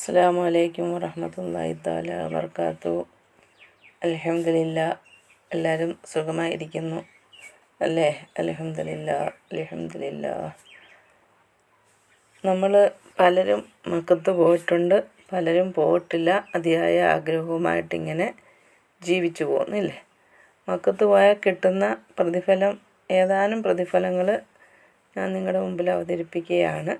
അസ്സാം അലൈക്കും വറഹമത്തല്ലാഹി താല വർക്കാത്തു അലഹമില്ല എല്ലാവരും സുഖമായിരിക്കുന്നു. അല്ലേ? അലഹമില്ല അലഹമില്ല നമ്മൾ പലരും മക്കത്ത് പോയിട്ടുണ്ട്. പലരും പോയിട്ടില്ല. അതിയായ ആഗ്രഹവുമായിട്ടിങ്ങനെ ജീവിച്ചു പോകുന്നില്ലേ? മക്കത്ത് പോയാൽ കിട്ടുന്ന പ്രതിഫലം ഏതാനും പ്രതിഫലങ്ങൾ ഞാൻ നിങ്ങളുടെ മുമ്പിൽ അവതരിപ്പിക്കുകയാണ്.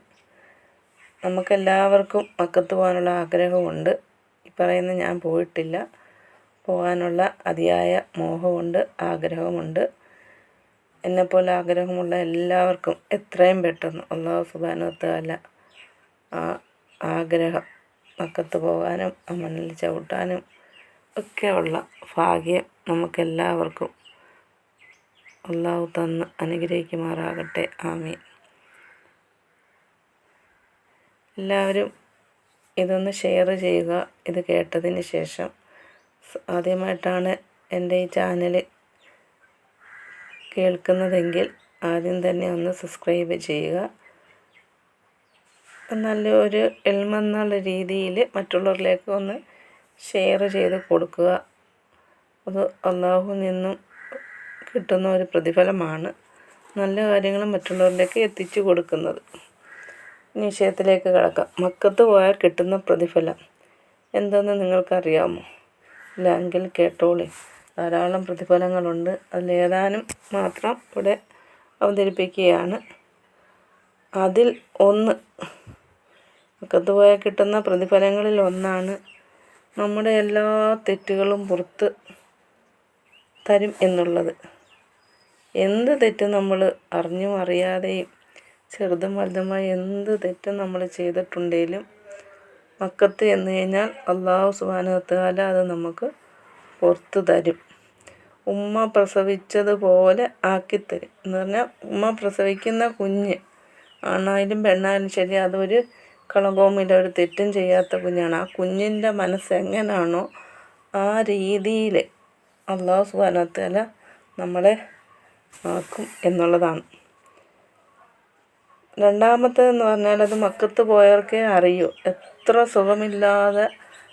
നമുക്കെല്ലാവർക്കും മക്കത്ത് പോകാനുള്ള ആഗ്രഹമുണ്ട്. ഈ പറയുന്ന ഞാൻ പോയിട്ടില്ല. പോകാനുള്ള അതിയായ മോഹമുണ്ട് ആഗ്രഹമുണ്ട്. എന്നെപ്പോലെ ആഗ്രഹമുള്ള എല്ലാവർക്കും എത്രയും പെട്ടെന്ന് അള്ളാഹു സുബാനത്താല ആ ആഗ്രഹം മക്കത്ത് പോകാനും ആ മണ്ണിൽ ചവിട്ടാനും ഒക്കെയുള്ള ഭാഗ്യം നമുക്കെല്ലാവർക്കും അള്ളാഹു തന്ന് അനുഗ്രഹിക്കുമാറാകട്ടെ. ആമീൻ. എല്ലാവരും ഇതൊന്ന് ഷെയർ ചെയ്യുക. ഇത് കേട്ടതിന് ശേഷം ആദ്യമായിട്ടാണ് എന്റെ ഈ ചാനൽ കേൾക്കുന്നതെങ്കിൽ ആദ്യം തന്നെ ഒന്ന് സബ്സ്ക്രൈബ് ചെയ്യുക. നല്ലൊരു എൽമെന്നുള്ള രീതിയിൽ മറ്റുള്ളവരിലേക്ക് ഒന്ന് ഷെയർ ചെയ്ത് കൊടുക്കുക. അത് അള്ളാഹു നിന്നും കിട്ടുന്ന ഒരു പ്രതിഫലമാണ്. നല്ല കാര്യങ്ങൾ മറ്റുള്ളവരിലേക്ക് എത്തിച്ചു കൊടുക്കുന്നത്. ഇനി വിഷയത്തിലേക്ക് കിടക്കാം. മക്കത്ത് പോയാൽ കിട്ടുന്ന പ്രതിഫലം എന്തെന്ന് നിങ്ങൾക്കറിയാമോ? ഇല്ല കേട്ടോളി. ധാരാളം പ്രതിഫലങ്ങളുണ്ട്. അതിലേതാനും മാത്രം ഇവിടെ അവതരിപ്പിക്കുകയാണ്. അതിൽ ഒന്ന് മക്കത്ത് പോയാൽ കിട്ടുന്ന പ്രതിഫലങ്ങളിൽ ഒന്നാണ് നമ്മുടെ എല്ലാ തെറ്റുകളും പുറത്ത് തരും എന്നുള്ളത്. എന്ത് തെറ്റ് നമ്മൾ അറിഞ്ഞും അറിയാതെയും ചെറുതും വലുതുമായ എന്ത് തെറ്റും നമ്മൾ ചെയ്തിട്ടുണ്ടെങ്കിലും മക്കത്ത് എന്ന് കഴിഞ്ഞാൽ അള്ളാഹു സുബാനത്താല അത് നമുക്ക് പുറത്ത് തരും. ഉമ്മ പ്രസവിച്ചതുപോലെ ആക്കിത്തരും എന്ന് പറഞ്ഞാൽ ഉമ്മ പ്രസവിക്കുന്ന കുഞ്ഞ് ആണായാലും പെണ്ണായാലും ശരി അതൊരു കളങ്കവുമില്ല ഒരു തെറ്റും ചെയ്യാത്ത കുഞ്ഞാണ്. ആ കുഞ്ഞിന്റെ മനസ്സ് എങ്ങനെയാണോ ആ രീതിയിൽ അള്ളാഹു സുബാനത്താല നമ്മളെ ആക്കും എന്നുള്ളതാണ്. രണ്ടാമത്തേതെന്ന് പറഞ്ഞാൽ അത് മക്കത്ത് പോയവർക്കേ അറിയൂ. എത്ര സുഖമില്ലാതെ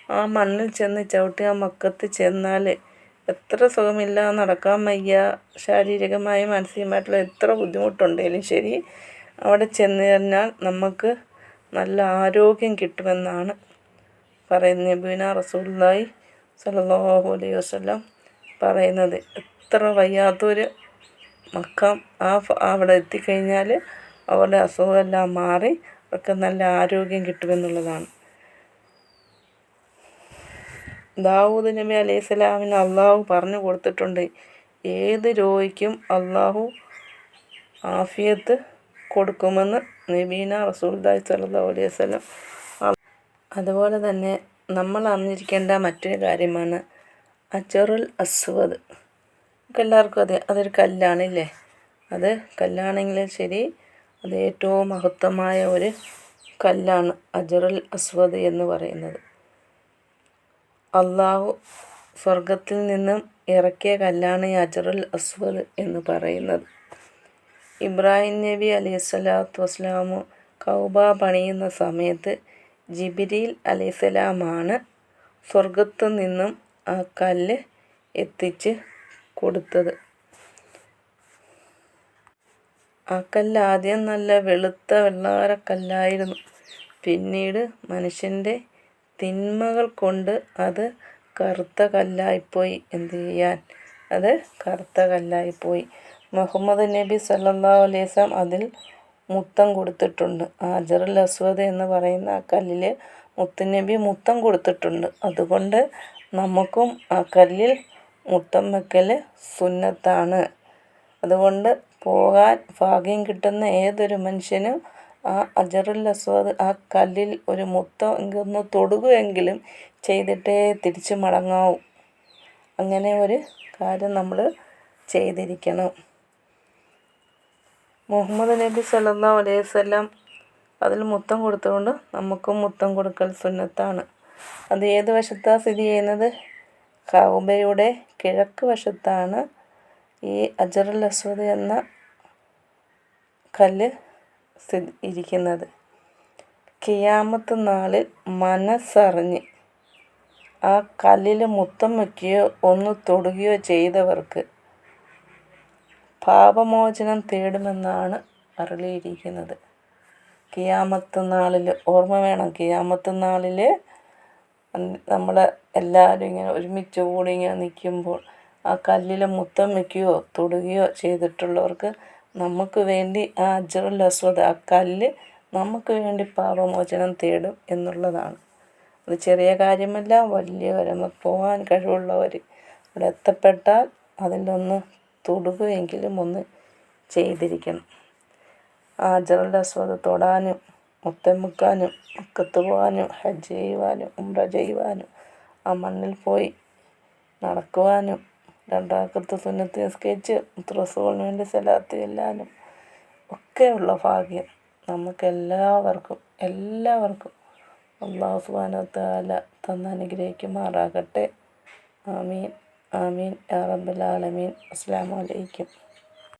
ആ മണ്ണിൽ ചെന്ന് ചവിട്ടി ആ മക്കത്ത് ചെന്നാൽ എത്ര സുഖമില്ലാതെ നടക്കാൻ വയ്യ ശാരീരികമായും മാനസികമായിട്ടുള്ള എത്ര ബുദ്ധിമുട്ടുണ്ടെങ്കിലും ശരി അവിടെ ചെന്ന് കഴിഞ്ഞാൽ നമുക്ക് നല്ല ആരോഗ്യം കിട്ടുമെന്നാണ് പറയുന്നത് നബീന റസൂല്ലായി സല്ലല്ലാഹു അലൈഹി വസല്ലം പറയുന്നത്. എത്ര വയ്യാത്തൊരു മക്കം ആ അവിടെ എത്തിക്കഴിഞ്ഞാൽ അവരുടെ അസുഖമെല്ലാം മാറി അവർക്ക് നല്ല ആരോഗ്യം കിട്ടുമെന്നുള്ളതാണ്. ദാവൂദ് നബി അലൈഹി സ്വലാമിന് അള്ളാഹു പറഞ്ഞു കൊടുത്തിട്ടുണ്ട് ഏത് രോഗിക്കും അള്ളാഹു ആഫിയത്ത് കൊടുക്കുമെന്ന് നബീന റസൂൽദായ് സല്ലാ അലൈഹി സ്വലം അതുപോലെ തന്നെ നമ്മൾ അറിഞ്ഞിരിക്കേണ്ട മറ്റൊരു കാര്യമാണ് അച്ചറുൽ അസ്വദ്. എല്ലാവർക്കും അതെ അതൊരു കല്ലാണില്ലേ അത് കല്ലാണെങ്കിലും ശരി അത് ഏറ്റവും മഹത്വമായ ഒരു കല്ലാണ് അജറൽ അസ്വദ് എന്ന് പറയുന്നത്. അള്ളാഹു സ്വർഗത്തിൽ നിന്നും ഇറക്കിയ കല്ലാണ് ഈ അജറുൽ അസ്വദ് എന്ന് പറയുന്നത്. ഇബ്രാഹിം നബി അലൈഹി സ്വലാത്തു വസ്ലാമു കൗബ പണിയുന്ന സമയത്ത് ജിബിരിൽ അലൈഹിസ്സലാമാണ് സ്വർഗത്തു നിന്നും ആ കല്ല് എത്തിച്ച് കൊടുത്തത്. ആ കല്ല് ആദ്യം നല്ല വെളുത്ത വെള്ളാര കല്ലായിരുന്നു. പിന്നീട് മനുഷ്യന്റെ തിന്മകൾ കൊണ്ട് അത് കറുത്ത കല്ലായിപ്പോയി. എന്ത് ചെയ്യാൻ? അത് കറുത്ത കല്ലായിപ്പോയി. മുഹമ്മദ് നബി സല്ലല്ലാഹു അലൈഹി വസല്ലം അതിൽ മുത്തം കൊടുത്തിട്ടുണ്ട്. ആജറുൽ അസ്വദ് എന്ന് പറയുന്ന ആ കല്ലിൽ മുത്തുനബി മുത്തം കൊടുത്തിട്ടുണ്ട്. അതുകൊണ്ട് നമുക്കും ആ കല്ലിൽ മുത്തം വെക്കൽ സുന്നത്താണ്. അതുകൊണ്ട് പോകാൻ ഭാഗ്യം കിട്ടുന്ന ഏതൊരു മനുഷ്യനും ആ അജറുൽ അസ്വാദ് ആ കല്ലിൽ ഒരു മുത്തം ഒന്ന് തൊടുകയെങ്കിലും ചെയ്തിട്ടേ തിരിച്ചു മടങ്ങാവും. അങ്ങനെ ഒരു കാര്യം നമ്മൾ ചെയ്തിരിക്കണം. മുഹമ്മദ് നബി സല്ലാ അലൈഹി വസല്ലം അതിൽ മുത്തം കൊടുത്തുകൊണ്ട് നമുക്കും മുത്തം കൊടുക്കൽ സുന്നത്താണ്. അത് ഏത് വശത്താണ് സ്ഥിതി ചെയ്യുന്നത്? കൗബയുടെ കിഴക്ക് വശത്താണ് ഈ അജറുൽ അസ്വദ് എന്ന കല്ല് സ്ഥിതി ഇരിക്കുന്നത്. കിയാമത്ത് നാളിൽ മനസ്സറിഞ്ഞ് ആ കല്ലിൽ മുത്തം വയ്ക്കുകയോ ഒന്ന് തൊടുകയോ ചെയ്തവർക്ക് പാപമോചനം തേടുമെന്നാണ് അരുളിയിരിക്കുന്നത്. കിയാമത്ത് നാളിൽ ഓർമ്മ വേണം. കിയാമത്ത് നാളിൽ നമ്മൾ എല്ലാവരും ഇങ്ങനെ ഒരുമിച്ച് കൂടി ഇങ്ങനെ നിൽക്കുമ്പോൾ ആ കല്ലിൽ മുത്തം വയ്ക്കുകയോ തൊടുകയോ ചെയ്തിട്ടുള്ളവർക്ക് നമുക്ക് വേണ്ടി ആ അജറുൽ അസ്വദ് ആ കല്ല് നമുക്ക് വേണ്ടി പാപമോചനം തേടും എന്നുള്ളതാണ്. അത് ചെറിയ കാര്യമല്ല വലിയ കാര്യം. പോകാൻ കഴിവുള്ളവർ അവിടെ എത്തപ്പെട്ടാൽ അതിലൊന്ന് തൊടുകയെങ്കിലും ഒന്ന് ചെയ്തിരിക്കണം. ആ അജറുൽ അസ്വദ് തൊടാനും മുത്തം വയ്ക്കാനും മുക്കത്ത് പോകാനും ഹജ്ജ് ചെയ്യുവാനും ഉംറ ചെയ്യുവാനും ആ മണ്ണിൽ പോയി നടക്കുവാനും രണ്ടാക്കത്ത് സുന്നത്ത് നിസ്കരിച്ച് റസൂലിന് വേണ്ടി സലാത്ത് എല്ലാവരും ഒക്കെയുള്ള ഭാഗ്യം നമുക്കെല്ലാവർക്കും എല്ലാവർക്കും അള്ളാഹു സുബാനത്താല വ തആല തന്ന് അനുഗ്രഹിക്കുമാറാകട്ടെ ആമീൻ. ആമീൻ. യാ റബ്ബൽ ആലമീൻ. അസ്സലാമു അലൈക്കും.